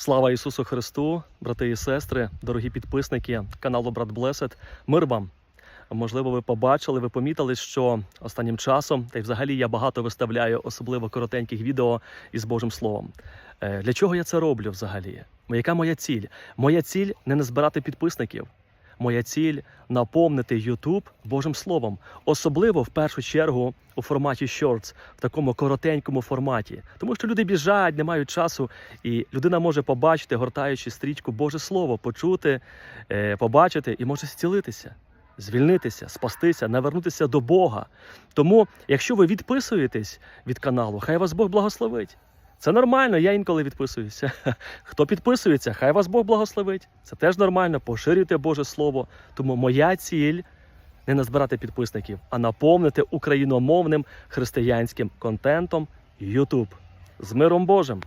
Слава Ісусу Христу, брати і сестри, дорогі підписники каналу Брат Блесет. Мир вам! Можливо, ви побачили, ви помітили, що останнім часом, та й взагалі я багато виставляю особливо коротеньких відео із Божим Словом. Е, Для чого я це роблю взагалі? Яка моя ціль? Моя ціль не назбирати підписників. Моя ціль наповнити YouTube Божим Словом, особливо в першу чергу у форматі Shorts, в такому коротенькому форматі, тому що люди біжать, не мають часу, і людина може побачити, гортаючи стрічку Боже Слово, почути, е, побачити і може зцілитися, звільнитися, спастися, навернутися до Бога. Тому, якщо ви відписуєтесь від каналу, хай вас Бог благословить. Це нормально, я інколи відписуюся. Хто підписується, хай вас Бог благословить. Це теж нормально, поширюйте Боже Слово. Тому моя ціль не назбирати підписників, а наповнити україномовним християнським контентом YouTube. З миром Божим!